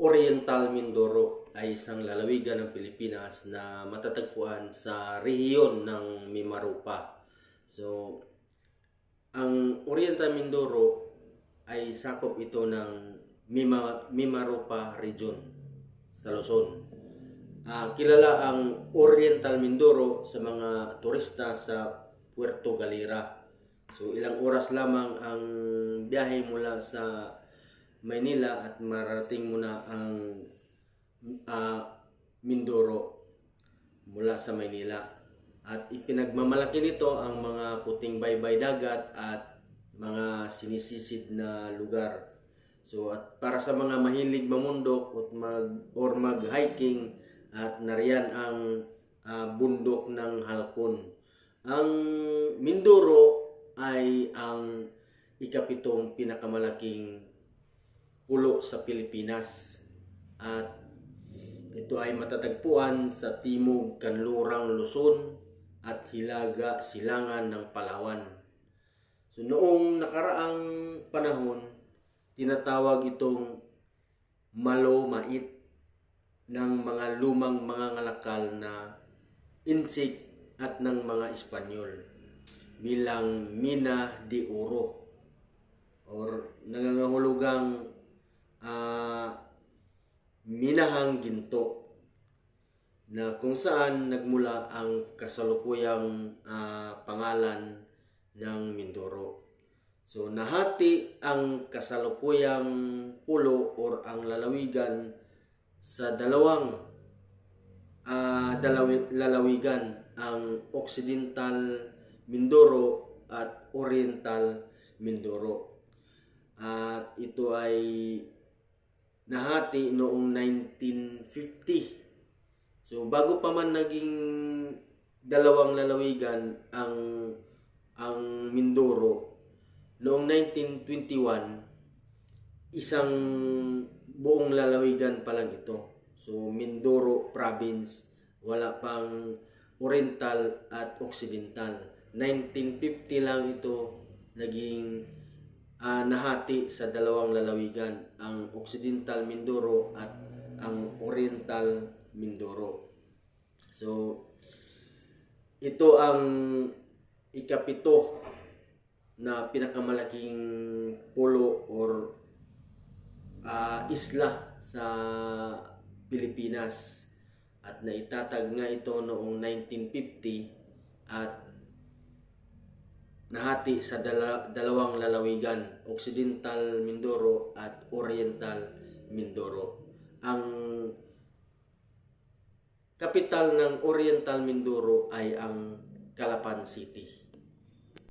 Oriental Mindoro ay isang lalawigan ng Pilipinas na matatagpuan sa rehiyon ng Mimaropa. So, ang Oriental Mindoro ay sakop ito ng Mima, Mimaropa Region sa Luzon. Ah, kilala ang Oriental Mindoro sa mga turista sa Puerto Galera. So ilang oras lamang ang biyahe mula sa Maynila at mararating mo na ang ah, Mindoro mula sa Maynila. At ipinagmamalaki nito ang mga puting baybay dagat at mga sinisisid na lugar. So at para sa mga mahilig mamundok at mag or mag-hiking at nariyan ang ah, bundok ng Halcon. Ang Mindoro ay ang ikapitong pinakamalaking pulo sa Pilipinas at ito ay matatagpuan sa timog kanlurang Luzon at Hilaga Silangan ng Palawan. So noong nakaraang panahon, tinatawag itong malo mait ng mga lumang mga ngalakal na insik at ng mga Espanyol bilang Mina de Oro or nangangahulugang ah, minahang ginto na kung saan nagmula ang kasalukuyang ah, pangalan ng Mindoro. So nahati ang kasalukuyang pulo or ang lalawigan sa dalawang ah, dalawi- lalawigan ang Occidental Mindoro at Oriental Mindoro. At ito ay nahati noong 1950. So bago pa man naging dalawang lalawigan ang ang Mindoro noong 1921 isang buong lalawigan pa lang ito. So Mindoro province wala pang Oriental at Occidental. 1950 lang ito naging ah, nahati sa dalawang lalawigan, ang Occidental Mindoro at ang Oriental Mindoro. So, ito ang ikapito na pinakamalaking pulo or ah, isla sa Pilipinas at naitatag nga ito noong 1950 at nahati sa dala- dalawang lalawigan, Occidental Mindoro at Oriental Mindoro. Ang kapital ng Oriental Mindoro ay ang Calapan City.